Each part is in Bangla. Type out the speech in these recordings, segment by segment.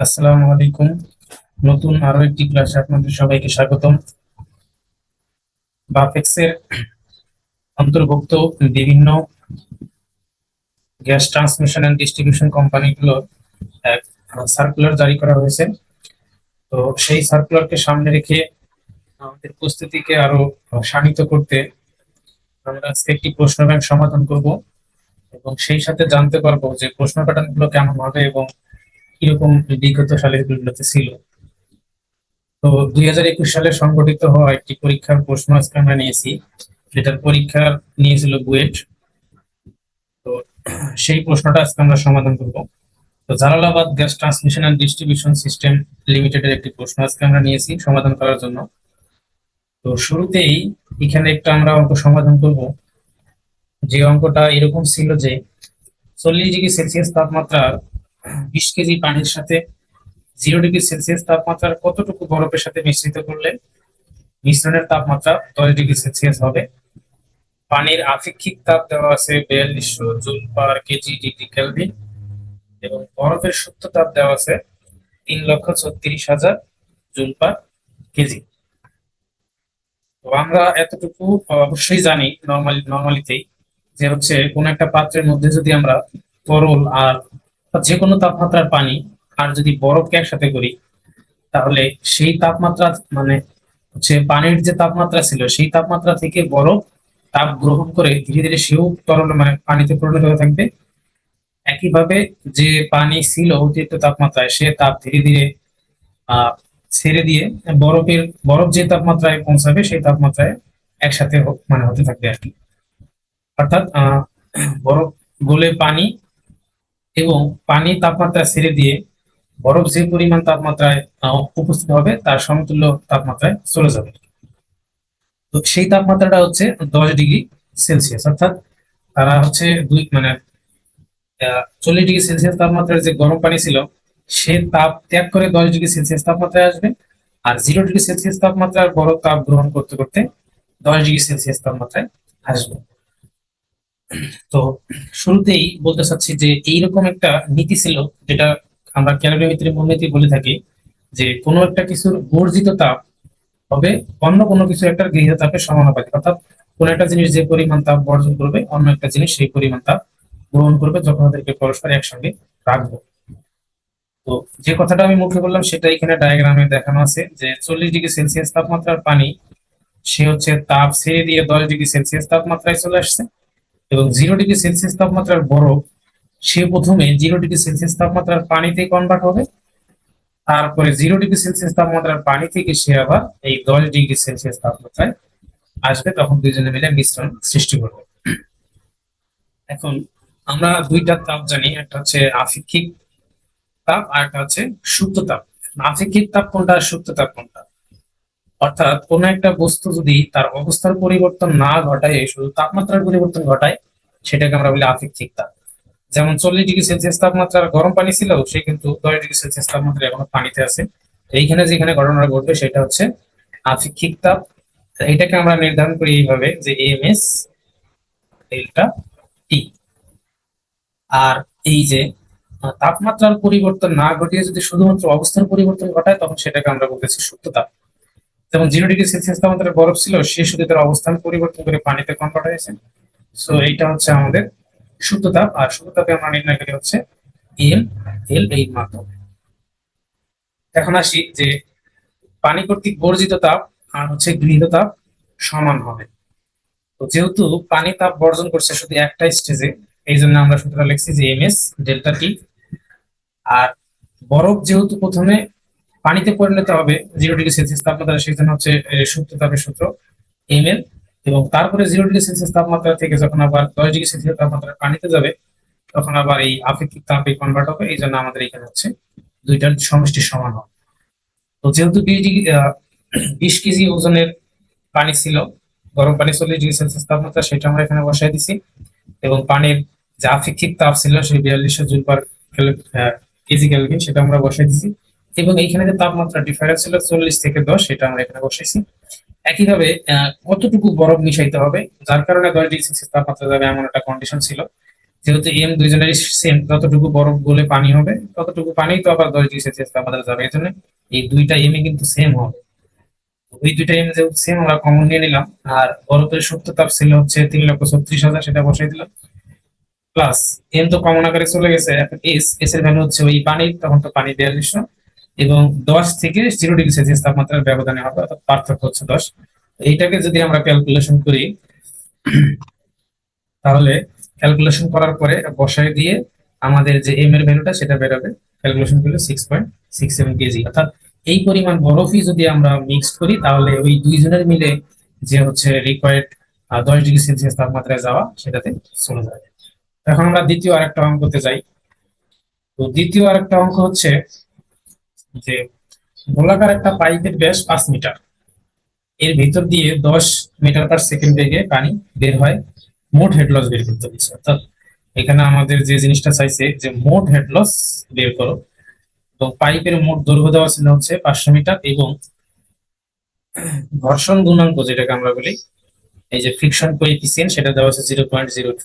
আসসালামু আলাইকুম। নতুন আরও একটি ক্লাসে আপনাদের সবাইকে স্বাগতম। বাফেক্সের অন্তর্ভুক্ত বিভিন্ন গ্যাস ট্রান্সমিশন এন্ড ডিস্ট্রিবিউশন কোম্পানিগুলো এক সার্কুলার জারি করা হয়েছে। তো সেই সার্কুলারকে সামনে রেখে আমাদের প্রস্তুতিকে আরও শানিত করতে আমরা আজকে একটি প্রশ্ন ব্যাংক সমাধান করব এবং সেই সাথে জানতে পারব যে প্রশ্ন প্যাটার্নগুলো কেমন হবে এবং কীরকম বিগত সালের গুলোতে ছিল? তো দুই একুশ সালে সংগঠিত হওয়া একটি পরীক্ষার প্রশ্ন আজকে আমরা নিয়েছি, যেটার পরীক্ষা নিয়েছিল বুয়েট। তো সেই প্রশ্নটা আজকে আমরা সমাধান করব। তো Jalalabad gas transmission and distribution system লিমিটেডের একটি প্রশ্ন আজকে আমরা নিয়েছি সমাধান করার জন্য। তো শুরুতেই এখানে একটা আমরা অঙ্ক সমাধান করব। যে অঙ্কটা এরকম ছিল যে চল্লিশ ডিগ্রি সেলসিয়াস তাপমাত্রার বিশ কেজি পানির সাথে জিরো ডিগ্রি সেলসিয়াস তাপমাত্রার কতটুকু বরফের সাথে মিশ্রিত করলে মিশ্রণের তাপমাত্রা দশ ডিগ্রি সেলসিয়াস হবে? পানির আপেক্ষিক তাপ দেওয়া আছে বিয়াল্লিশশো joule per kg degree Kelvin এবং বরফের সুপ্ত তাপ দেওয়া আছে তিন লক্ষ ছত্রিশ হাজার জুল পার কেজি। আমরা এতটুকু অবশ্যই জানি নর্মালি নর্মালিতেই যে হচ্ছে কোন একটা পাত্রের মধ্যে যদি আমরা তরল আর যে কোনো তাপমাত্রার পানি আর যদি বরফকে একসাথে করি, তাহলে সেই তাপমাত্রা মানে হচ্ছে পানির যে তাপমাত্রা ছিল, সেই তাপমাত্রা থেকে বরফ তাপ গ্রহণ করে ধীরে ধীরে সেও তরল মানে পানিতে পরিণত হয়ে থাকবে। একইভাবে যে পানি ছিল অতিরিক্ত তাপমাত্রায়, সে তাপ ধীরে ধীরে আহ ছেড়ে দিয়ে বরফের, বরফ যে তাপমাত্রায় পৌঁছাবে, সেই তাপমাত্রায় একসাথে মানে হতে থাকবে আর কি। অর্থাৎ বরফ গলে পানি এবং পানি তাপমাত্রা ছেড়ে দিয়ে বরফ যে পরিমাণ তাপমাত্রায় উপস্থিত হবে, তার সমতুল্য তাপমাত্রায় চলে যাবে। তো সেই তাপমাত্রাটা হচ্ছে দশ ডিগ্রি সেলসিয়াস, অর্থাৎ তারা হচ্ছে দুই মানে চল্লিশ ডিগ্রি সেলসিয়াস তাপমাত্রার যে গরম পানি ছিল, সে তাপ ত্যাগ করে দশ ডিগ্রি সেলসিয়াস তাপমাত্রায় আসবে আর জিরো ডিগ্রি সেলসিয়াস তাপমাত্রার বরফ তাপ গ্রহণ করতে করতে দশ ডিগ্রি সেলসিয়াস তাপমাত্রায় আসবে। তো শুরুতেই বলতে চাচ্ছি যে এইরকম একটা নীতি ছিল যেটা আমরা ক্যালোরিমেট্রি মূলনীতি বলে থাকি, যে কোনো একটা কিছুর বর্জিত তাপ হবে, অন্য কোনো কিছু একটা গৃহীত তাপের সমানুপাতিক। অর্থাৎ কোনো একটা জিনিস যে পরিমাণ তাপ বর্জন করবে, অন্য একটা জিনিস সেই পরিমাণ তাপ গ্রহণ করবে যখন ওদেরকে পরস্পর একসঙ্গে রাখব। তো যে কথাটা আমি মুখে বললাম, সেটা এখানে ডায়াগ্রামে দেখানো আছে যে চল্লিশ ডিগ্রি সেলসিয়াস তাপমাত্রার পানি, সে হচ্ছে তাপ ছেড়ে দিয়ে দশ ডিগ্রি সেলসিয়াস তাপমাত্রায় চলে আসছে। এবং জিরো ডিগ্রি সেলসিয়াস তাপমাত্রার বরফ, সে প্রথমে জিরো ডিগ্রি সেলসিয়াস তাপমাত্রার পানিতে কনভার্ট হবে। তারপরে জিরো ডিগ্রি সেলসিয়াস তাপমাত্রার পানি থেকে সে আবার এই দশ ডিগ্রি সেলসিয়াস তাপমাত্রায় আসবে, তখন দুইজনে মিলে মিশ্রণ সৃষ্টি করবে। এখন আমরা দুইটা তাপ জানি, একটা হচ্ছে আপেক্ষিক তাপ আর একটা হচ্ছে সুপ্ত তাপ। আপেক্ষিক তাপ কোনটা আর সুপ্ত তাপ কোনটা? অর্থাৎ কোন একটা বস্তু যদি তার অবস্থার পরিবর্তন না ঘটায়, শুধু তাপমাত্রার পরিবর্তন ঘটায়, সেটাকে আমরা বলি আপেক্ষিক তাপ। যেমন চল্লিশ ডিগ্রি সেলসিয়াস তাপমাত্রার গরম পানি ছিল, সে কিন্তু দশ ডিগ্রি সেলসিয়াস তাপমাত্রা এখনও পানিতে আছে। এইখানে যেখানে ঘটনাটা ঘটবে, সেটা হচ্ছে আপেক্ষিক তাপ। এটাকে আমরা নির্ধারণ করি এইভাবে যে এম এস ডেল্টা টি। আর এই যে তাপমাত্রার পরিবর্তন না ঘটিয়ে যদি শুধুমাত্র অবস্থার পরিবর্তন ঘটায়, তখন সেটাকে আমরা বলতেছি সুপ্ত তাপ। যেমন জিরো ডিগ্রি সেলসিয়াস তাপমাত্রার বরফ ছিল, সে শুধু তার অবস্থান পরিবর্তন করে পানিতে কনভার্ট হয়েছে। সো এইটা হচ্ছে আমাদের সুপ্ত তাপ, আর সুপ্ত তাপে আমরা নির্ণয় করি হচ্ছে এম এল এর মাধ্যমে। এখন আসি যে পানি কর্তৃক বর্জিত তাপ আর হচ্ছে গৃহীত তাপ সমান হবে। তো যেহেতু পানি তাপ বর্জন করছে শুধু একটা স্টেজে এই জন্য আমরা সূত্রটা লিখছি যে এম এস ডেল্টা টি আর বরফ যেহেতু প্রথমে পানিতে পরিণত হবে জিরো ডিগ্রি সেলসিয়াস তাপমাত্রা জন্য হচ্ছে সুপ্ত তাপের সূত্র এম এল এবং তারপরে জিরো ডিগ্রি সেলসিয়াস তাপমাত্রা থেকে যখন আবার দশ ডিগ্রি সেলসিয়াস তাপমাত্রা পানিতে যাবে, তখন আবার এই আপেক্ষিক তাপে কনভার্ট হবে, এই জন্য আমাদের এখানে হচ্ছে দুইটার সমষ্টি সমান হবে। তো যেহেতু বিশ ডিগ্রি বিশ কেজি ওজনের পানি ছিল, গরম পানি চল্লিশ ডিগ্রি সেলসিয়াস তাপমাত্রা, সেটা আমরা এখানে বসাই দিছি এবং পানির যে আপেক্ষিক তাপ ছিল, সেই বিয়াল্লিশশো জুল পার কেজি ক্যালভিন সেটা আমরা বসাই দিছি। এবং এইখানে যে তাপমাত্রা ডিফারেন্স ছিল চল্লিশ থেকে দশ সেটা আমরা এখানে বসাইছি। একইভাবে কতটুকু বরফ মিশাইতে হবে? যার কারণে দশ ডিগ্রি সেলসিয়াস তাপমাত্রা যাবে এমন একটা কন্ডিশন ছিল। যেহেতু এম দুইজনেরই সেম যতটুকু বরফ গলে পানি হবে, ততটুকু পানি তো আবার দশ ডিগ্রি সেলসিয়াস তাপমাত্রা যাবে। এই জন্য এই দুইটা এম এ কিন্তু সেম হবে। ওই দুইটা এম যেহেতু সেম আমরা কমন নিয়ে নিলাম। আর বরফের সত্য তাপ ছিল হচ্ছে তিন লক্ষ ছত্রিশ হাজার, সেটা বসাই দিলাম। প্লাস এম তো কমন আকারে চলে গেছে এস এস এর ভ্যালু হচ্ছে ওই পানি তখন তো পানি বিয়াল্লিশশো এবং দশ থেকে জিরো ডিগ্রি সেলসিয়াস তাপমাত্রার ব্যবধানে হবে অর্থাৎ পার্থক্য হচ্ছে দশ। এইটাকে যদি আমরা ক্যালকুলেশন করি, তাহলে ক্যালকুলেশন করার পরে বসায় দিয়ে আমাদের যে এম এর ভ্যালুটা সেটা বেরোবে। ক্যালকুলেশন করলে six point six seven kg অর্থাৎ এই পরিমাণ বরফই যদি আমরা মিক্স করি, তাহলে ওই দুইজনের মিলে যে হচ্ছে রিকোয়ার্ড দশ ডিগ্রি সেলসিয়াস তাপমাত্রায় যাওয়া, সেটাতে চলে যাবে এখন আমরা দ্বিতীয় আরেকটা অঙ্ক করতে যাই। তো দ্বিতীয় আরেকটা অঙ্ক হচ্ছে যে গোলাকার একটা পাইপের ব্যাস পাঁচ মিটার। এর ভিতর দিয়ে দশ মিটার পার সেকেন্ড বেগে পানি বের হয়, মোট হেড লস বের করতে হচ্ছে। অর্থাৎ এখানে আমাদের যে জিনিসটা চাইছে যে মোট হেড লস বের করো, তো পাইপের মোট দৈর্ঘ্য দেওয়া ছিল হচ্ছে পাঁচশো মিটার এবং ঘর্ষণ গুণাঙ্ক যেটাকে আমরা বলি, এই যে ফ্রিকশন কোএফিসিয়েন্ট সেটা দেওয়া আছে জিরো পয়েন্ট জিরো টু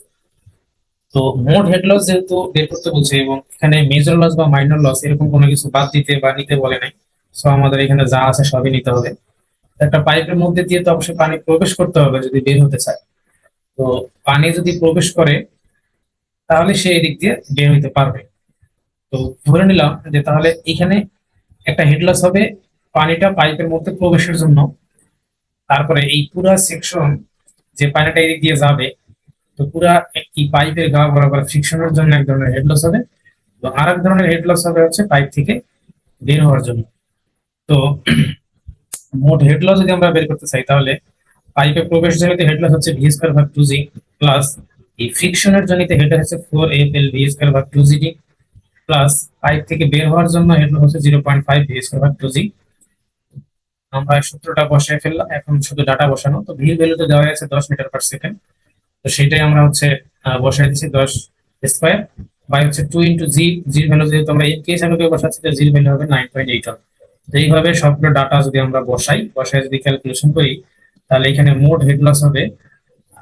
তো মোট হেড লস যেহেতু বের করতে বলছে এবং এখানে মেজর লস বা মাইনর লস এরকম কোনো কিছু বাদ দিতে বা নিতে বলে নাই। সো আমাদের এখানে যা আছে সবই নিতে হবে। একটা পাইপের মধ্যে দিয়ে তো অবশ্যই পানি প্রবেশ করতে হবে যদি বের হতে চায়। তো পানি যদি প্রবেশ করে, তাহলে সে এদিক দিয়ে বের হইতে পারবে। তো ধরে নিলাম যে তাহলে এখানে একটা হেড লস হবে পানিটা পাইপের মধ্যে প্রবেশের জন্য। তারপরে এই পুরা সেকশন যে পানিটা এদিক দিয়ে যাবে তো পুরা একটি পাইপের গা বরাবর ফ্রিকশনের জন্য এক ধরনের হেড লস হবে। তো আর এক ধরনের হেড লস হবে হচ্ছে পাইপ থেকে বের হওয়ার জন্য। তো মোট হেড লস যদি আমরা বের করতে চাই, তাহলে পাইপে প্রবেশ জনিত হেড লস হচ্ছে ভি স্কয়ার ভাগ টু জি প্লাস এই ফ্রিকশনের জনিত হেড হচ্ছে four F L V square ভাগ two G D plus pipe থেকে বের হওয়ার জন্য হেড লস হচ্ছে zero point five V square ভাগ টু জি আমরা সূত্রটা বসায় ফেললাম, এখন শুধু ডাটা বসানো। তো ভির ভ্যালু তো দেওয়া আছে দশ মিটার পার সেকেন্ড তো সেটাই আমরা হচ্ছে বসাই দিচ্ছি দশ স্কোয়ার বাই হচ্ছে টু ইন্টু জি জির ভ্যালু যেহেতু আমরা এম কে হিসাবে বসাচ্ছি তো জির ভ্যালু হবে নাইন পয়েন্ট এইট তো এইভাবে সবগুলো ডাটা যদি আমরা বসাই বসাই যদি ক্যালকুলেশন করি, তাহলে এখানে মোট হেড লস হবে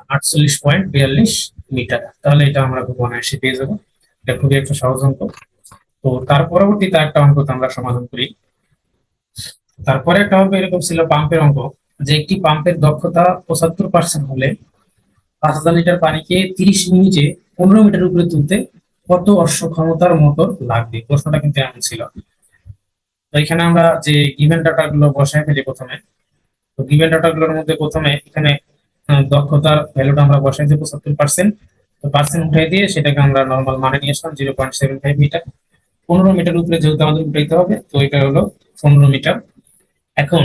আটচল্লিশ পয়েন্ট বিয়াল্লিশ মিটার। তাহলে এটা আমরা খুব অনায়াসে পেয়ে যাব। এটা খুবই একটা সহজ অঙ্ক। তো তার পরবর্তীতে একটা অঙ্ক আমরা সমাধান করি। তারপরে একটা অঙ্ক এরকম ছিল পাম্পের অঙ্ক। যে একটি পাম্পের দক্ষতা পঁচাত্তর পার্সেন্ট হলে পাঁচ হাজার লিটার পানিকে তিরিশ মিনিটে পনেরো মিটার উপরে তুলতে কত অশ্ব ক্ষমতার মোটর লাগবে? প্রশ্নটা কিন্তু এমন ছিল। তো এখানে আমরা যে গিভেন ডাটা গুলো বসায় ফেলি প্রথমে, তো গিভেন ডাটা গুলোর মধ্যে প্রথমে এখানে দক্ষতার ভ্যালুটা আমরা বসাই দিই পঁচাত্তর পার্সেন্ট তো পার্সেন্ট উঠাই দিয়ে সেটাকে আমরা নর্মাল মানে নিয়ে আসলাম zero point seven five metre পনেরো মিটার উপরে যেহেতু আমাদের উঠাইতে হবে, তো এটা হলো পনেরো মিটার এখন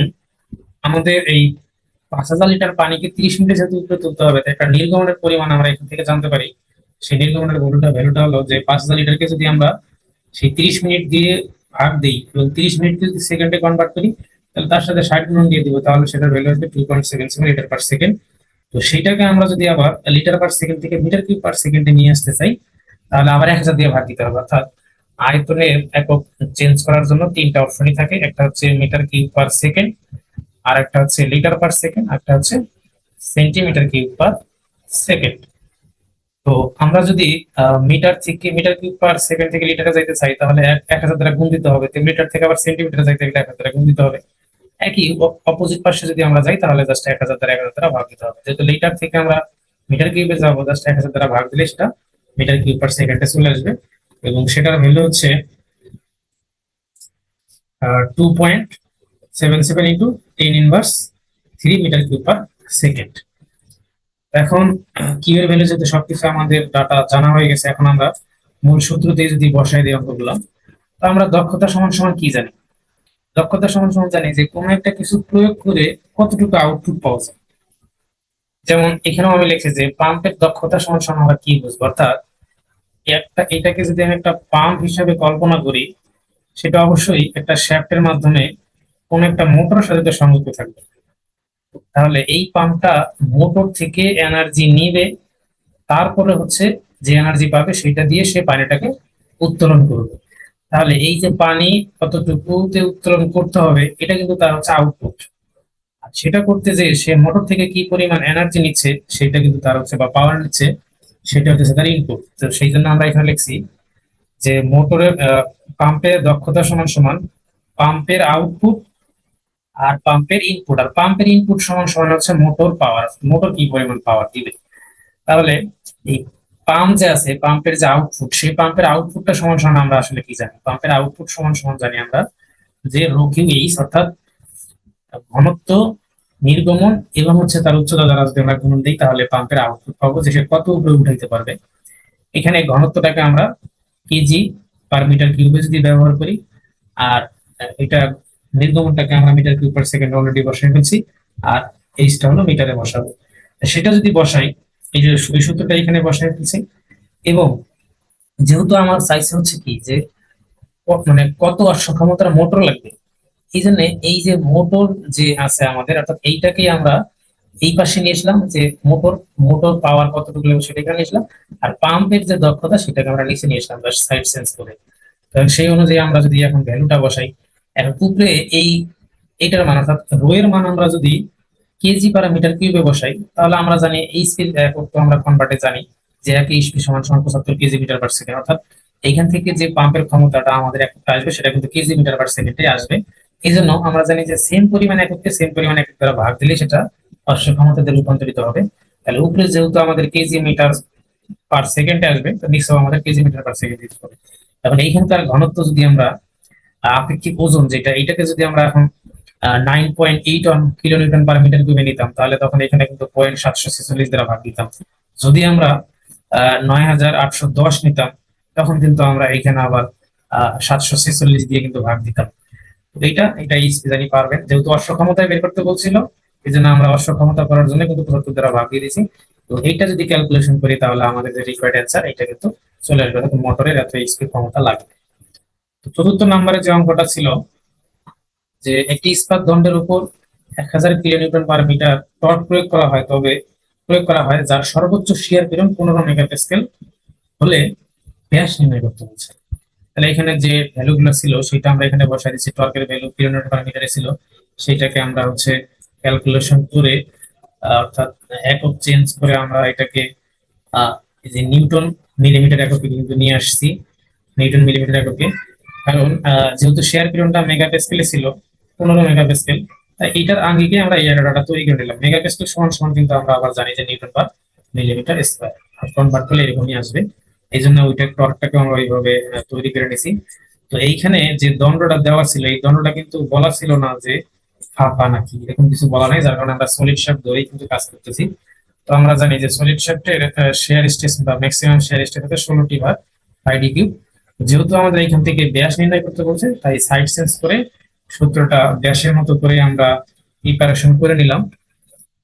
আমাদের এই পাঁচ হাজার লিটার পানিকে তিরিশ মিনিটে যেহেতু উপরে তুলতে হবে, তো একটা নির্গমনের পরিমাণ আমরা এখান থেকে জানতে পারি। সেই নির্গমনের ভ্যালুটা ভ্যালুটা হলো যে পাঁচ হাজার লিটারকে যদি আমরা সেই তিরিশ মিনিট দিয়ে ভাগ দিই, এবং তিরিশ মিনিট যদি সেকেন্ডে কনভার্ট করি, তাহলে তার সাথে ষাট গুণ দিয়ে দিব, তাহলে সেটার ভ্যালু আসবে two point seven seven litre per second তো সেইটাকে আমরা যদি আবার লিটার পার সেকেন্ড থেকে মিটার কিউব পার সেকেন্ডে নিয়ে আসতে চাই, তাহলে আবার এক হাজার দিয়ে ভাগ দিতে হবে। অর্থাৎ আয়তনের একক চেঞ্জ করার জন্য তিনটা অপশনই থাকে, একটা হচ্ছে মিটার কিউব পার সেকেন্ড আর একটা হচ্ছে লিটার পার সেকেন্ড একটা হচ্ছে সেন্টিমিটার কিউব পার সেকেন্ড। তো আমরা যদি মিটার থেকে, মিটার কিউব পার সেকেন্ড থেকে লিটারে যাইতে চাই, তাহলে এক হাজার দ্বারা গুণ দিতে হবে। মিটার থেকে আবার সেন্টিমিটারে যাইতে গেলে এক হাজার দ্বারা গুণ দিতে হবে। একই অপোজিট পাশে যদি আমরা যাই, তাহলে জাস্ট এক হাজার দ্বারা, এক হাজার দ্বারা ভাগ দিতে হবে। যেহেতু লিটার থেকে আমরা মিটার কিউবে যাব জাস্ট এক হাজার দ্বারা ভাগ দিলে সেটা মিটার কিউব পার সেকেন্ডে চলে আসবে। এবং সেটার ভ্যালু হচ্ছে two point seven seven into ten inverse three metre cube per second এখন কিউ ভ্যালু যেহেতু সবকিছু আমাদের ডাটা জানা হয়ে গেছে, এখন আমরা মূল সূত্র দিয়ে যদি বসাই দিই অঙ্কগুলো তো আমরা দক্ষতা সমান সমান কি জানি? দক্ষতা সমান সমান জানি যে কোনো একটা কিছু প্রয়োগ করে কতটুকু আউটপুট পাওয়া যায়। যেমন এখানেও আমি লিখেছি যে পাম্পের দক্ষতা সমান সমান আমরা কি বুঝব? অর্থাৎ একটা, এটাকে যদি আমি একটা পাম্প হিসাবে কল্পনা করি, সেটা অবশ্যই একটা শ্যাফটের মাধ্যমে কোন একটা মোটরের সাথে সংযুক্ত থাকবে। তাহলে এই পাম্পটা মোটর থেকে এনার্জি নিবে, তারপরে হচ্ছে যে এনার্জি পাবে সেটা দিয়ে সে পানিটাকে উত্তোলন করবে। তাহলে এই যে পানি কতটুকুতে উত্তোলন করতে হবে, এটা কিন্তু তার হচ্ছে আউটপুট আর সেটা করতে যে সে মোটর থেকে কি পরিমাণ এনার্জি নিচ্ছে, সেটা কিন্তু তার হচ্ছে বা পাওয়ার নিচ্ছে, সেটা হচ্ছে তার ইনপুট তো সেই জন্য আমরা এখানে লিখছি যে মোটরের পাম্পের দক্ষতা সমান সমান পাম্পের আউটপুট আর পাম্পের ইনপুট আর পাম্পের ইনপুট সমান সমান হচ্ছে মোটর পাওয়ার মোটর কি পরিমাণ পাওয়ার দিবে? তাহলে এই পাম্প যে আছে পাম্পের যে আউটপুট সেই পাম্পের আউটপুটটা সমান সমান আমরা আসলে কি জানি? পাম্পের আউটপুট সমান সমান জানি আমরা যে রো কিউ এইচ, অর্থাৎ ঘনত্ব, নির্গমন এবং হচ্ছে তার উচ্চতা দ্বারা যদি আমরা গুণন দিই, তাহলে পাম্পের আউটপুট পাবো যে সে কত উপরে উঠাইতে পারবে। এখানে ঘনত্বটাকে আমরা কেজি পার মিটার কিউবে যদি ব্যবহার করি, আর এটা নির্গমনটাকে আমরা metre cube per second already বসাই ফেলছি, আর এইচটা হলো মিটারে বসাবো। সেটা যদি বসাই, এই যে এই সূত্রটা এখানে বসাই ফেলছি, এবং যেহেতু আমার চাইছে হচ্ছে কি যে মানে কত অশ্ব ক্ষমতার মোটর লাগবে, এই জন্য এই যে মোটর যে আছে আমাদের, অর্থাৎ এইটাকেই আমরা এই পাশে নিয়ে আসলাম যে মোটর মোটর পাওয়ার কতটুকু লাগবে সেটা এখানে আসলাম আর পাম্পের যে দক্ষতা সেটাকে আমরা নিচে নিয়ে জাস্ট সাইড সেন্স করে। সেই অনুযায়ী আমরা যদি এখন ভ্যালুটা বসাই এখন উপরে এই, এটার মান অর্থাৎ রো এর মান আমরা যদি কেজি পার মিটার কিউবে বসাই, তাহলে আমরা জানি এই স্পিড তো আমরা কনভার্টে জানি যে এক ইস্পি সমান সমান পঁচাত্তর কেজি মিটার পার সেকেন্ড অর্থাৎ এইখান থেকে যে পাম্পের ক্ষমতাটা আমাদের এককটা আসবে, সেটা কিন্তু কেজি মিটার পার সেকেন্ডে আসবে। এই জন্য আমরা জানি যে সেম পরিমাণ এককে সেম পরিমাণ একক দ্বারা ভাগ দিলে সেটা অশ্ব ক্ষমতাতে রূপান্তরিত হবে। তাহলে উপরে যেহেতু আমাদের কেজি মিটার পার সেকেন্ডে আসবে, তো নিশ্চয় আমাদের কেজি মিটার পার সেকেন্ড দিতে হবে। এখন এইখানকার ঘনত্ব যদি আমরা আপেক্ষিক ওজন যেটা, এটাকে যদি আমরা এখন nine point eight one kilo newton per metre কিউবে নিতাম, তাহলে তখন এখানে কিন্তু পয়েন্ট সাতশো ছেচল্লিশ দ্বারা ভাগ দিতাম। যদি আমরা নয় হাজার আটশো দশ নিতাম, তখন কিন্তু আমরা এখানে আবার সাতশো ছেচল্লিশ দিয়ে কিন্তু ভাগ দিতাম। এইটা এটা জানি পারবেন। যেহেতু অশ্ব ক্ষমতায় বের করতে বলছিল এই জন্য আমরা অশ্ব ক্ষমতা করার জন্য কিন্তু পঁচাত্তর দ্বারা ভাগ দিয়ে দিয়েছি। তো এইটা যদি ক্যালকুলেশন করি, তাহলে আমাদের যে রিকোয়ার্ড অ্যান্সার এটা কিন্তু চলে আসবে। মোটরের এত এইচপি ক্ষমতা লাগবে। চতুর্থ নম্বরে যে অঙ্কটা ছিল, যে একটি ইস্পাত দণ্ডের উপর এক হাজার কিলোনিউটন পার মিটার টর্ক প্রয়োগ করা হয়, তবে প্রয়োগ করা হয় যার সর্বোচ্চ শিয়ার পীড়ন পনেরো মেগাপ্যাসকেল হলে ব্যাস নির্ণয় করতে বলছে তাহলে এখানে যে ভ্যালু গুলো ছিল, সেটা আমরা এখানে বসাই দিচ্ছি। টর্কের ভ্যালু কিলোমিটার পার মিটারে ছিল। সেটাকে আমরা হচ্ছে ক্যালকুলেশন করে অর্থাৎ একক চেঞ্জ করে আমরা এটাকে যে নিউটন মিলিমিটার এককে কিন্তু নিয়ে আসছি। নিউটন মিলিমিটার এককে কারণ যেহেতু শেয়ার পিরিয়ডটা মেগাপ্যাসকেলে ছিল, পনেরো মেগাপ্যাসকেল তাই এটার আগে গিয়ে আমরা এই ডাটা তৈরি করে নিলাম। মেগাপ্যাসকেল সমান সমান কিন্তু আমরা আবার জানি যে newton per millimetre square convert করলে এরকমই আসবে। এই জন্য ওইটা টর্কটাকে আমরা ওইভাবে তৈরি করে নিছি। তো এইখানে যে দণ্ডটা দেওয়া ছিল, এই দণ্ডটা কিন্তু বলা ছিল না যে ফাঁপা নাকি, এরকম কিছু বলা নাই, যার কারণে আমরা সলিড শেপ ধরেই কিন্তু কাজ করতেছি। তো আমরা জানি যে সলিড শেপটের শেয়ার স্টেস বা ম্যাক্সিমাম শেয়ার স্টেস হতে ষোলোটি ভাগ আই ডি কিউব যেহেতু আমাদের এখান থেকে ব্যাস নির্ণয় করতে বলছে, তাই সাইড সেন্স করে সূত্রটা ব্যাসের মতো করে আমরা প্রিপারেশন করে নিলাম।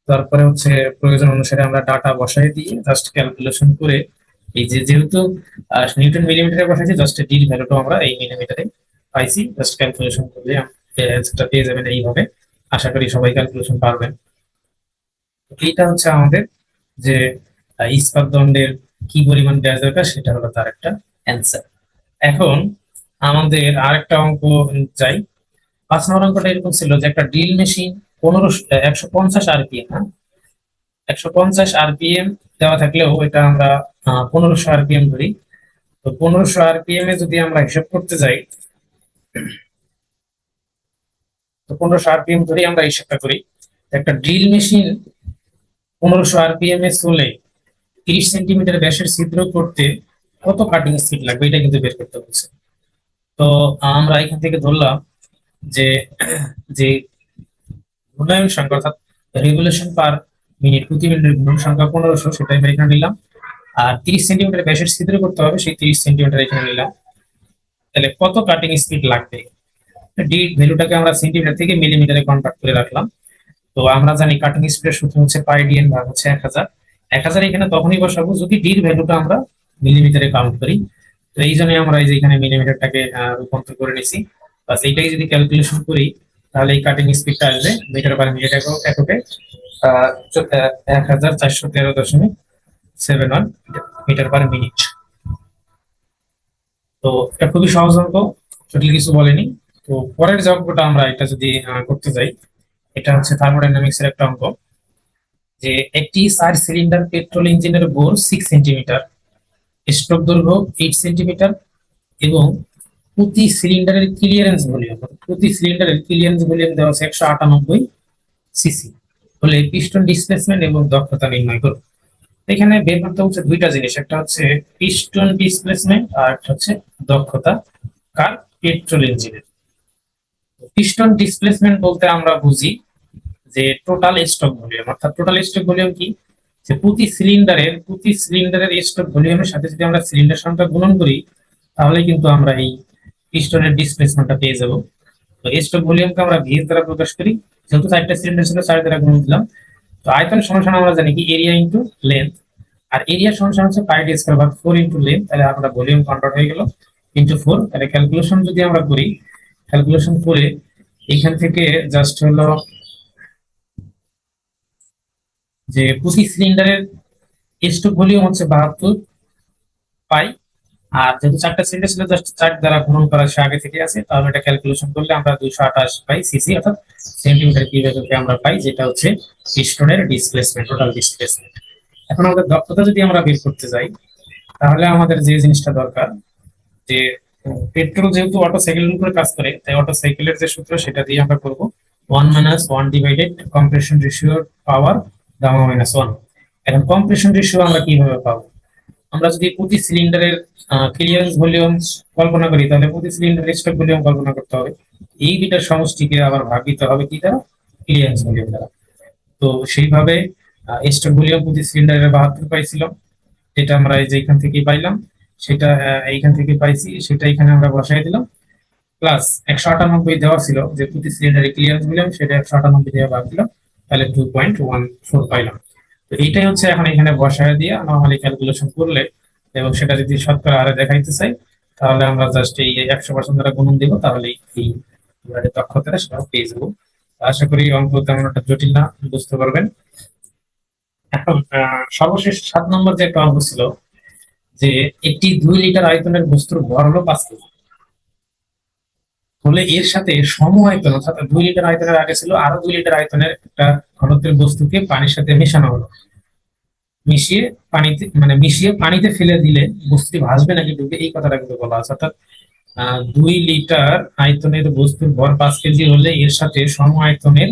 তারপরে হচ্ছে প্রয়োজন অনুসারে আমরা ডাটা বসাই দিয়ে জাস্ট ক্যালকুলেশন করে এই যে যেহেতু নিউটন মিলিমিটারে বসাইছি জাস্ট ডির ভ্যালুটা আমরা এই মিলিমিটারে পাইছি। জাস্ট ক্যালকুলেশন করলে অ্যান্সারটা পেয়ে যাবেন এইভাবে। আশা করি সবাই ক্যালকুলেশন পারবেন। এইটা হচ্ছে আমাদের যে ইস্পাত দণ্ডের কি পরিমাণ ব্যাস দরকার, সেটা হলো তার একটা অ্যান্সার এখন আমাদের আরেকটা অঙ্ক যাই। পাঁচ নম্বর অঙ্কটা এরকম ছিল যে একটা ড্রিল মেশিন পনেরো একশো পঞ্চাশ আরপিএম হ্যাঁ? একশো পঞ্চাশ আরপিএম দেওয়া থাকলেও এটা আমরা পনেরোশো আরপিএম ধরি। তো পনেরোশো আরপিএম এ যদি আমরা হিসাব করতে যাই, তো পনেরোশো আরপিএম ধরে, আমরা হিসাবটা করি। একটা ড্রিল মেশিন পনেরোশো আরপিএম এ চলে তিরিশ সেন্টিমিটার ব্যাসের ছিদ্র করতে কত কাটিং স্পিড লাগবে, এটা কিন্তু বের করতে বলছে। তো আমরা এখান থেকে ধরলাম যে যে ঘূর্ণায়ন সংখ্যা, অর্থাৎ রেগুলেশন পার মিনিট প্রতি মিনিটের ঘূর্ণন সংখ্যা পনেরোশো সেটা আমরা এখানে নিলাম। আর তিরিশ সেন্টিমিটার ব্যাসের ছিদ্র করতে হবে, সেই তিরিশ সেন্টিমিটার এখানে নিলাম। তাহলে কত কাটিং স্পিড লাগবে? ডি ভ্যালুটাকে আমরা সেন্টিমিটার থেকে মিলিমিটারে কনভার্ট করে রাখলাম। তো আমরা জানি কাটিং স্পিডের সূত্র হচ্ছে পাই ডিএন ভাগ হচ্ছে এক হাজার। এক হাজার এখানে তখনই বসাবো যদি ডির ভ্যালুটা আমরা মিলিমিটারে কাউন্ট করি। তো এই জন্য আমরা এই যে এখানে মিলিমিটারটাকে রূপান্তর করে নিছি বাস এইটাই যদি ক্যালকুলেশন করি, তাহলে এই কাটিং স্পিডটা আসবে মিটার পার মিনিট এককে এক হাজার চারশো তেরো দশমিক seven one metre per minute তো এটা খুবই সহজ অঙ্ক, জটিল কিছু বলেনি। তো পরের যে অঙ্কটা আমরা এটা যদি করতে যাই, এটা হচ্ছে থার্মোডাইনামিক্স এর একটা অঙ্ক। যে একটি চার সিলিন্ডার পেট্রোল ইঞ্জিনের বোর সিক্স সেন্টিমিটার স্ট্রোক দৈর্ঘ্য এইট সেন্টিমিটার এবং প্রতি সিলিন্ডারের ক্লিয়ারেন্স ভলিউম প্রতি সিলিন্ডারের ক্লিয়ারেন্স ভলিউম দেওয়া আছে একশো আটানব্বই সিসি হলে পিস্টন ডিসপ্লেসমেন্ট এবং দক্ষতা নির্ণয় করুন। এখানে বের করতে হচ্ছে দুইটা জিনিস, একটা হচ্ছে পিস্টন ডিসপ্লেসমেন্ট আর একটা হচ্ছে দক্ষতা। কার? পেট্রোল ইঞ্জিনের পিস্টন ডিসপ্লেসমেন্ট বলতে আমরা বুঝি যে টোটাল স্টক ভলিউম অর্থাৎ টোটাল স্টক ভলিউম কি? যে প্রতি সিলিন্ডারের প্রতি সিলিন্ডারের স্টক ভলিউমের সাথে যদি আমরা সিলিন্ডার সংখ্যা গুণন করি, তাহলে কিন্তু আমরা এই পিস্টনের ডিসপ্লেসমেন্টটা পেয়ে যাব। তো স্টক ভলিউমকে আমরা ভিএস দ্বারা প্রকাশ করি। যেহেতু চারটা সিলিন্ডার ছিল, চার দ্বারা গুণ দিলাম। তো আয়তন সমান আমরা জানি কি? এরিয়া ইন্টু লেন্থ আর এরিয়া সমান হচ্ছে পাই ডি স্কয়ার ভাগ ফোর ইন্টু লেন্থ তাহলে আমরা ভলিউম কনভার্ট হয়ে গেল ইন্টু ফোর তাহলে ক্যালকুলেশন যদি আমরা করি ক্যালকুলেশন করে এখান থেকে জাস্ট হলো যে প্রতি সিলিন্ডারের স্টক ভলিউম হচ্ছে বাহাত্তর পাই। আর যেহেতু চারটা সিলিন্ডার ছিল জাস্ট চার দ্বারা গুণন করা সে আগে থেকে আছে, তাহলে এটা ক্যালকুলেশন করলে আমরা দুইশো আঠাশ পাই সিসি অর্থাৎ সেন্টিমিটার কিউবেকে আমরা পাই, যেটা হচ্ছে পিস্টনের ডিসপ্লেসমেন্ট টোটাল ডিসপ্লেসমেন্ট এখন আমাদের দক্ষতা যদি আমরা বের করতে যাই, তাহলে আমাদের যে জিনিসটা দরকার, যে পেট্রোল যেহেতু অটো সাইকেলের উপরে কাজ করে, তাই অটো সাইকেলের যে সূত্র, সেটা দিয়ে আমরা করব। One minus one divided compression রেশিওর power gamma minus one এখন কম্প্রেশন রেশিও আমরা কীভাবে পাবো? আমরা যদি প্রতি সিলিন্ডারের ক্লিয়ারেন্স ভলিউম কল্পনা করি, তাহলে প্রতি সিলিন্ডার স্টক ভলিউম কল্পনা করতে হবে। এই দুইটার সমষ্টিকে আবার ভাগ দিতে হবে কি দ্বারা? ক্লিয়ারেন্স ভলিউম দ্বারা। তো সেইভাবে স্টক ভলিউম প্রতি সিলিন্ডারের বাহাত্তর পাইছিল যেটা আমরা এই যে এখান থেকে পাইলাম, সেটা এইখান থেকে পাইছি, সেটা এখানে আমরা বসাই দিলাম। প্লাস একশো আটানব্বই দেওয়া ছিল, যে প্রতি সিলিন্ডারে ক্লিয়ারেন্স ভলিউম সেটা একশো আটানব্বই দেওয়া ভাগ দিলাম। তাহলে টু পয়েন্ট ওয়ান ফোর পাইলাম। তো এইটাই হচ্ছে এখন এখানে বসায় দিয়ে নর্মালি ক্যালকুলেশন করলে এবং সেটা যদি শতকরা আরে দেখাইতে চাই, তাহলে আমরা জাস্ট এই একশো পার্সেন্ট দ্বারা গুণন দিব তাহলে এই এবারে দক্ষতাটা সেটা পেয়ে যাব। আশা করি অঙ্ক তেমন একটা জটিল না, বুঝতে পারবেন। এখন সর্বশেষ সাত নম্বর যে একটা অঙ্ক ছিল, যে একটি দুই লিটার আয়তনের বস্তুর ভর হলো পাঁচ কেজি। হলে এর সাথে সম আয়তন অর্থাৎ দুই লিটার আয়তনের আগে ছিল, আরও দুই লিটার আয়তনের একটা ঘনত্বের বস্তুকে পানির সাথে মেশানো হলো। মিশিয়ে পানিতে মানে মিশিয়ে পানিতে ফেলে দিলে বস্তুটি ভাসবে নাকি ডুবে, এই কথাটা কিন্তু বলা আছে। অর্থাৎ দুই লিটার আয়তনের বস্তুর ভর পাঁচ কেজি হলে এর সাথে সম আয়তনের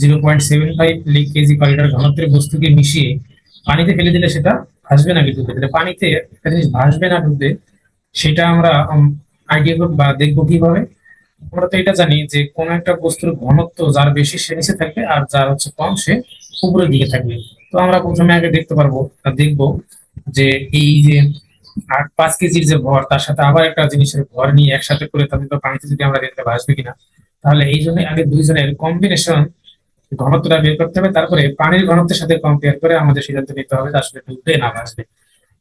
zero point seven five KG per litre ঘনত্বের বস্তুকে মিশিয়ে পানিতে ফেলে দিলে সেটা ভাসবে নাকি ডুবে? তাহলে পানিতে একটা জিনিস ভাসবে না ডুবে, সেটা আমরা আইডিয়া বা দেখব কীভাবে? আমরা তো এটা জানি যে কোন একটা বস্তুর ঘনত্ব যার বেশি সে নিচে থাকবে আর যার হচ্ছে কম সে উপরের দিকে থাকবে। তো আমরা প্রথমে আগে দেখতে পারব দেখব যে এই যে আট, পাঁচ কেজির যে ভর, তার সাথে আবার একটা জিনিসের ভর নিয়ে একসাথে করে তাদের পানিতে যদি আমরা দেখতে ভাসবে কিনা? তাহলে এই জন্য আগে দুইজনের কম্বিনেশন ঘনত্বটা বের করতে হবে, তারপরে পানির ঘনত্বের সাথে কম্পেয়ার করে আমাদের সিদ্ধান্ত নিতে হবে যে আসলে ডুববে না ভাসবে।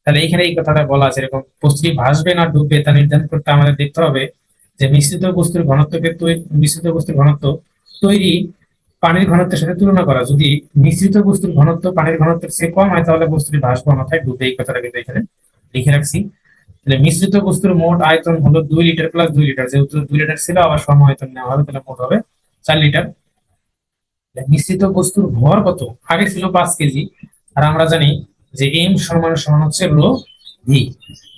তাহলে এখানে এই কথাটা বলা আছে, এরকম বস্তুটি ভাসবে না ডুববে তা নির্ধারণ করতে আমাদের দেখতে হবে যে মিশ্রিত বস্তুর ঘনত্বকে মিশ্রিত বস্তুর ঘনত্ব তৈরি পানির ঘনত্বের সাথে তুলনা করা। যদি মিশ্রিত বস্তুর ঘনত্ব পানির ঘনত্বের চেয়ে কম হয়, তাহলে বস্তুটি ভাসবে অন্যথায় ডুবে এই কথাটা কিন্তু এখানে লিখে রাখছি। মিশ্রিত বস্তুর মোট আয়তন হলো দুই লিটার প্লাস দুই লিটার। যেহেতু দুই লিটার ছিল, আবার সম আয়তন নেওয়া হবে, তাহলে মোট হবে চার লিটার। মিশ্রিত বস্তুর ভর কত? আগে ছিল পাঁচ কেজি। আর আমরা জানি যে এম সমান সমান হচ্ছে রো ভি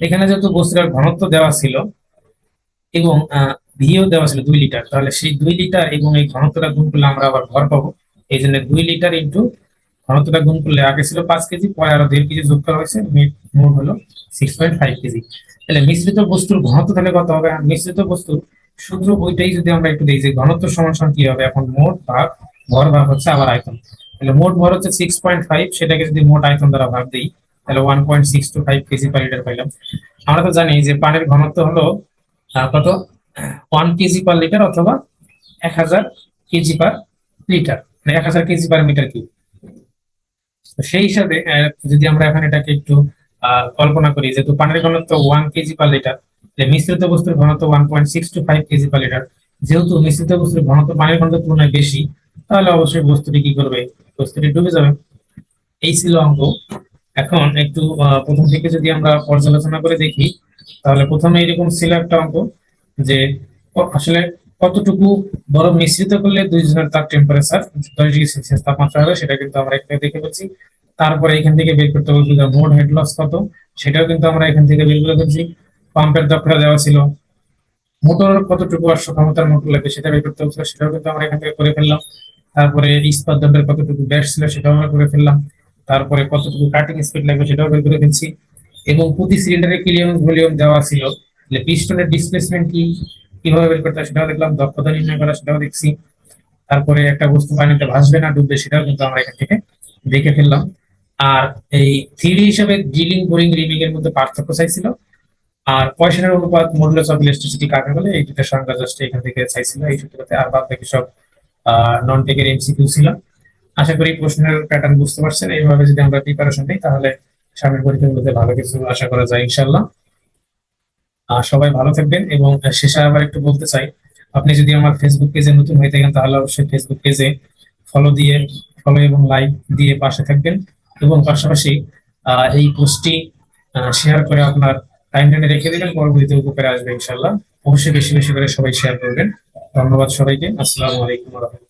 এখানে যেহেতু বস্তুটার ঘনত্ব দেওয়া ছিল এবং ভিও দেওয়া ছিল দুই লিটার। তাহলে সেই দুই লিটার এবং এই ঘনত্বটা গুণ করলে আমরা আবার ভর পাবো। এই জন্য দুই লিটার ইন্টু ঘনত্বটা গুণ করলে আগে ছিল পাঁচ কেজি, পরে আরও দেড় কেজি যোগ করা হয়েছে মোট হলো সিক্স পয়েন্ট ফাইভ কেজি। তাহলে মিশ্রিত বস্তুর ঘনত্ব তাহলে কত হবে? মিশ্রিত বস্তুর সূত্র ওইটাই যদি আমরা একটু দেখি যে ঘনত্ব সমান সমান কি হবে? এখন মোট ভাগ, ভর ভাগ হচ্ছে আবার আয়তন। তাহলে মোট ভর হচ্ছে সিক্স পয়েন্ট ফাইভ সেটাকে যদি মোট আয়তন দ্বারা ভাগ দিই, তাহলে one point six two five KG per litre পাইলাম। আমরা তো জানি যে পানির ঘনত্ব হলো কত ওয়ান কেজি পার লিটার অথবা এক হাজার কেজি পার লিটার মানে এক হাজার কেজি পার মিটার কিউব সেই হিসাবে যদি আমরা এখন এটাকে একটু কল্পনা করি যেহেতু পানির ঘনত্ব ওয়ান কেজি পার লিটার মিশ্রিত বস্তুর ঘনত্ব one point six two five KG per litre যেহেতু মিশ্রিত বস্তুর ঘনত্ব পানির ঘনত্বের তুলনায় বেশি, তাহলে অবশ্যই বস্তুটি কি করবে? বস্তুটি ডুবে যাবে। এই ছিল অঙ্ক। এখন একটু প্রথম থেকে যদি আমরা পর্যালোচনা করে দেখি তাহলে প্রথমে এরকম ছিল একটা অঙ্ক যে আসলে কতটুকু বরফ মিশ্রিত করলে দুই জনের তার টেম্পারেচার দশ ডিগ্রি সেলসিয়াস তাপমাত্রা হবে সেটা কিন্তু আমরা এখানে দেখে ফেলছি। তারপরে এখান থেকে বের করতে বলছি মোড হেড লস কত, সেটাও কিন্তু আমরা এখান থেকে বের করে ফেলছি। পাম্পের দক্ষতা দেওয়া ছিল। মোটর কতটুকু অশ্ব ক্ষমতার মোটর লাগবে সেটা বের করতে হচ্ছিল সেটাও কিন্তু আমরা এখান থেকে করে ফেললাম। তারপরে ইস্পাত দণ্ডের কতটুকু ব্যাস ছিল সেটাও আমরা করে ফেললাম। তারপরে কতটুকু কাটিং স্পিড লাগবে সেটাও বের করে ফেলছি। এবং প্রতি সিলিন্ডারে ক্লিয়ারেন্স ভলিউম দেওয়া ছিল। যে পিস্টনের ডিসপ্লেসমেন্ট কি? কীভাবে বের করতে সেটাও দেখলাম, দক্ষতা নির্ণয় করা সেটাও দেখছি। তারপরে একটা বস্তু পানিতে ভাসবে না, ডুববে সেটাও কিন্তু আমরা এখান থেকে দেখে ফেললাম। আর এই থিওরি হিসেবে ড্রিলিং বোরিং রিমিং এর মধ্যে পার্থক্য চাইছিল। আর পয়সার অনুপাত মডুলাস অফ ইলেকট্রিসিটি কাকে বলে? এই দুটো সংখ্যা জাস্ট এখান থেকে চাইছিল। এই সূত্রতে আর বাদ বাকি সব নন টেকের এমসিকিউ ছিল। আশা করি প্রশ্নের প্যাটার্ন বুঝতে পারছেন। এইভাবে যদি আমরা প্রিপারেশন নিই, তাহলে সামনের পরীক্ষাগুলোতে ভালো কিছু আশা করা যায় ইনশাল্লাহ আর সবাই ভালো থাকবেন এবং শেষে আবার একটু বলতে চাই, আপনি যদি আমার ফেসবুক পেজে নতুন হয়ে থাকেন, তাহলে অবশ্যই ফেসবুক পেজে ফলো দিয়ে ফলো এবং লাইক দিয়ে পাশে থাকবেন এবং পাশাপাশি এই পোস্টটি শেয়ার করে আপনার টাইম টাইমলাইনে রেখে দিবেন, পরবর্তীতে উপকারে আসবে ইনশাল্লাহ অবশ্যই বেশি বেশি করে সবাই শেয়ার করবেন। ধন্যবাদ সবাইকে। আসসালামু আলাইকুম রহমতুল্লাহ।